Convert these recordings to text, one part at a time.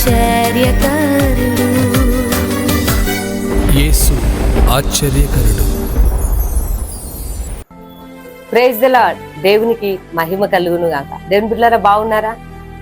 ఆశ్చర్యకరుడు. యేసు ఆశ్చర్యకరుడు. Praise the lord దేవునికి మహిమ కలుగును గాక దేవుని బిడ్డలారా బాగున్నారా?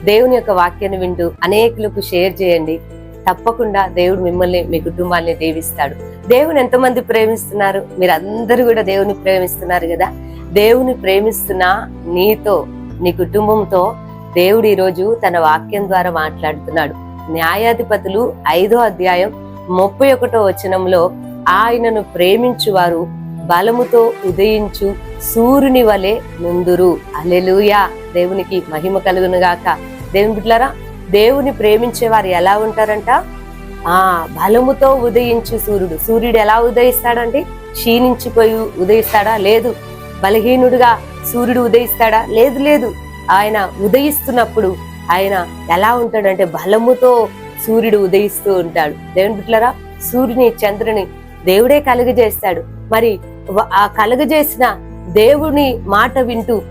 దేవుని యొక్క వాక్యాన్ని వింటూ అనేకులకు షేర్ చేయండి. తప్పకుండా దేవుడు మిమ్మల్ని మీ కుటుంబాన్ని దీవిస్తాడు. దేవుని ఎంతమంది ప్రేమిస్తున్నారు? మీరు అందరూ కూడా దేవుని ప్రేమిస్తున్నారు కదా? దేవుని ప్రేమిస్తున్న నీతో నీ కుటుంబంతో దేవుడు ఈరోజు తన వాక్యం ద్వారా మాట్లాడుతున్నాడు. న్యాయాధిపతులు ఐదో అధ్యాయం ముప్పై ఒకటో వచనంలో ఆయనను ప్రేమించువారు బలముతో ఉదయించు సూర్యుని వలె ముందురు అలెలుయా దేవునికి మహిమ కలుగునుగాక దేవుని బిడ్డలారా దేవుని ప్రేమించే వారు ఎలా ఉంటారంట? ఆ బలముతో ఉదయించు సూర్యుడు. సూర్యుడు ఎలా ఉదయిస్తాడంటే క్షీణించిపోయి ఉదయిస్తాడా? లేదు. బలహీనుడుగా సూర్యుడు ఉదయిస్తాడా? లేదు లేదు. ఆయన ఉదయిస్తున్నప్పుడు ఆయన ఎలా ఉంటాడంటే బలముతో సూర్యుడు ఉదయిస్తూ ఉంటాడు. దేవుని బిట్లరా సూర్యుని చంద్రుని దేవుడే కలుగజేస్తాడు. మరి ఆ కలుగజేసిన దేవుని మాట వింటూ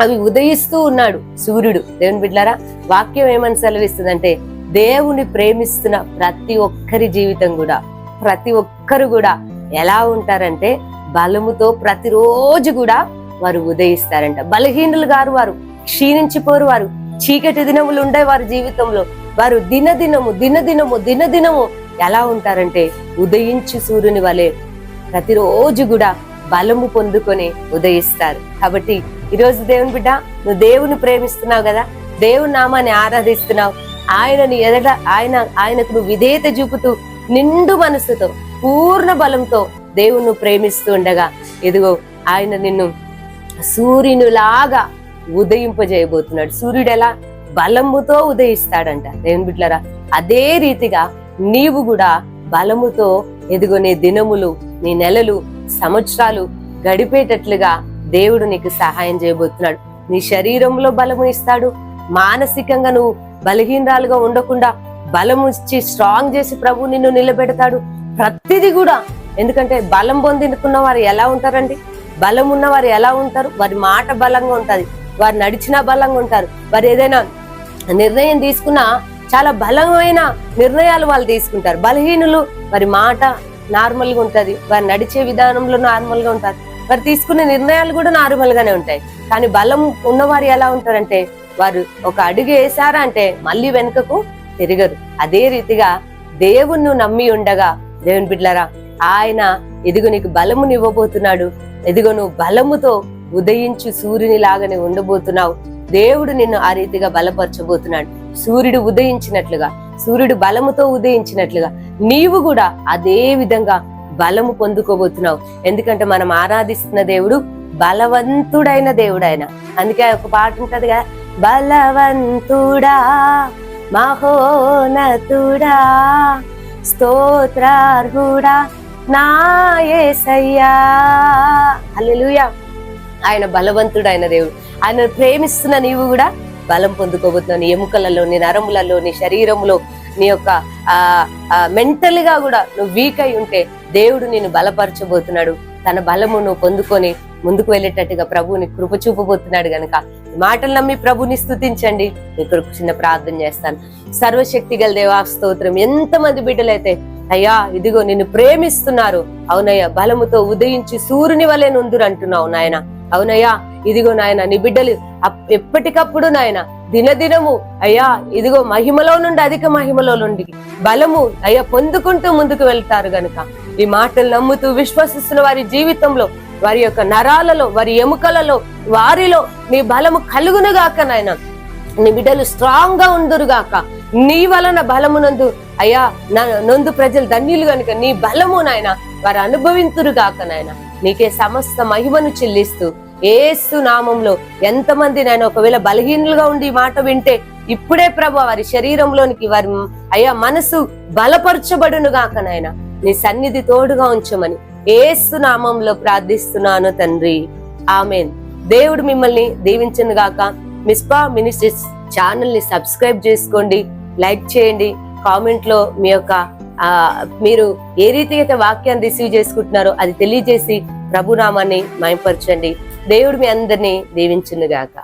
అవి ఉదయిస్తూ ఉన్నాడు సూర్యుడు. దేవుని బిడ్డలారా వాక్యం ఏమని సెలవిస్తుందంటే దేవుని ప్రేమిస్తున్న ప్రతి ఒక్కరి జీవితం కూడా ప్రతి ఒక్కరు కూడా ఎలా ఉంటారంటే బలముతో ప్రతిరోజు కూడా వారు ఉదయిస్తారంట. బలహీనులు గారు వారు క్షీణించిపోరు వారు. చీకటి దినములు ఉండే వారి జీవితంలో వారు దినదినము దినదినము దినదినము ఎలా ఉంటారంటే ఉదయించు సూర్యుని వలె ప్రతిరోజు కూడా బలము పొందుకొని ఉదయిస్తారు. కాబట్టి ఈరోజు దేవుని బిడ్డ నువ్వు దేవుని ప్రేమిస్తున్నావు కదా దేవుని నామాన్ని ఆరాధిస్తున్నావు. ఆయనని ఎదట ఆయన ఆయనకు నువ్వు విధేయత చూపుతూ నిండు మనసుతో పూర్ణ బలంతో దేవుణ్ణి ప్రేమిస్తూ ఉండగా ఇదిగో ఆయన నిన్ను సూర్యునిలాగా ఉదయింపజేయబోతున్నాడు. సూర్యుడు ఎలా బలముతో ఉదయిస్తాడంట. దేవుని బిడ్డలారా అదే రీతిగా నీవు కూడా బలముతో ఎదుగునే దినములు నీ నెలలు సంవత్సరాలు గడిపేటట్లుగా దేవుడు నీకు సహాయం చేయబోతున్నాడు. నీ శరీరంలో బలము ఇస్తాడు. మానసికంగా నువ్వు బలహీనరాలుగా ఉండకుండా బలము ఇచ్చి స్ట్రాంగ్ చేసి ప్రభు నిన్ను నిలబెడతాడు. ప్రతిదీ కూడా ఎందుకంటే బలం పొందినుకున్న వారు ఎలా ఉంటారండి? బలం ఉన్న వారు ఎలా ఉంటారు? వారి మాట బలంగా ఉంటది. వారు నడిచినా బలంగా ఉంటారు. వారు ఏదైనా నిర్ణయం తీసుకున్నా చాలా బలమైన నిర్ణయాలు వాళ్ళు తీసుకుంటారు. బలహీనులు వారి మాట నార్మల్గా ఉంటది. వారు నడిచే విధానంలో నార్మల్గా ఉంటారు. వారు తీసుకునే నిర్ణయాలు కూడా నార్మల్ గానే ఉంటాయి. కానీ బలం ఉన్నవారు ఎలా ఉంటారంటే వారు ఒక అడుగు వేసారా అంటే మళ్ళీ వెనుకకు తిరగరు. అదే రీతిగా దేవుణ్ణి నమ్మి ఉండగా దేవుని బిడ్లరా ఆయన ఎదుగు నీకు బలముని ఇవ్వబోతున్నాడు నువ్వు బలముతో ఉదయించు సూర్యుని లాగానే ఉండబోతున్నావు. దేవుడు నిన్ను ఆ రీతిగా బలపరచబోతున్నాడు. సూర్యుడు ఉదయించినట్లుగా సూర్యుడు బలముతో ఉదయించినట్లుగా నీవు కూడా అదే విధంగా బలము పొందుకోబోతున్నావు. ఎందుకంటే మనం ఆరాధిస్తున్న దేవుడు బలవంతుడైన దేవుడు ఆయన అందుకే ఒక పాట ఉంటది కదా బలవంతుడా మహోనతుడా స్తోత్రార్హుడా నా యేసయ్యా హల్లెలూయా. ఆయన బలవంతుడు ఆయన దేవుడు. ఆయన ప్రేమిస్తున్న నీవు కూడా బలం పొందుకోబోతున్నావు. నీ ఎముకలలో నీ నరములలో నీ శరీరంలో నీ యొక్క ఆ మెంటల్గా కూడా నువ్వు వీక్ అయి ఉంటే దేవుడు నేను బలపరచబోతున్నాడు. తన బలము నువ్వు పొందుకొని ముందుకు వెళ్ళేటట్టుగా ప్రభువుని కృప చూపబోతున్నాడు గనక. మాటలు నమ్మి ప్రభుని స్థుతించండి. ఇక్కడ చిన్న ప్రార్థన చేస్తాను. సర్వశక్తి గల దేవా స్తోత్రం. ఎంతమంది బిడ్డలైతే అయ్యా ఇదిగో నిన్ను ప్రేమిస్తున్నారు. అవునయ్యా బలముతో ఉదయించి సూర్యుని వలె నుందురు అంటున్నావు నాయన. అవునయ్యా ఇదిగో నాయన నీ బిడ్డలు అప్- ఎప్పటికప్పుడు నాయన దినదినము అయ్యా ఇదిగో మహిమలో నుండి అధిక మహిమలో నుండి బలము అయ్యా పొందుకుంటూ ముందుకు వెళ్తారు గనుక. ఈ మాటలు నమ్ముతూ విశ్వసిస్తున్న వారి జీవితంలో వారి యొక్క నరాలలో వారి ఎముకలలో వారిలో నీ బలము కలుగునుగాక నాయన. నీ బిడ్డలు స్ట్రాంగ్గా ఉందురుగాక. నీ వలన బలమునందు అయ్యా నా నొందు ప్రజలు ధన్యులు గనుక నీ బలము నాయన వారు అనుభవింతురు గాక నాయన. నీకే సమస్త మహిమను చెల్లిస్తూ ఏసు నామంలో ఎంతమంది నేను ఒకవేళ బలహీనులుగా ఉండి మాట వింటే ఇప్పుడే ప్రభు వారి శరీరంలోనికి వారి అయ్యా మనసు బలపరచబడును గాక నాయన. నీ సన్నిధి తోడుగా ఉంచమని ఏసు నామంలో ప్రార్థిస్తున్నాను తండ్రి. ఆమెన్. దేవుడు మిమ్మల్ని దీవించను గాక. మిస్పా మినిస్ట్రీస్ ఛానల్ని సబ్స్క్రైబ్ చేసుకోండి లైక్ చేయండి కామెంట్లో మీ యొక్క ఆ, మీరు ఏ రీతిగా అయితే వాక్యాన్ని రిసీవ్ చేసుకుంటున్నారో అది తెలియజేసి ప్రభునామాన్ని మయంపరచండి. దేవుడు మీ అందరినీ దీవించును గాక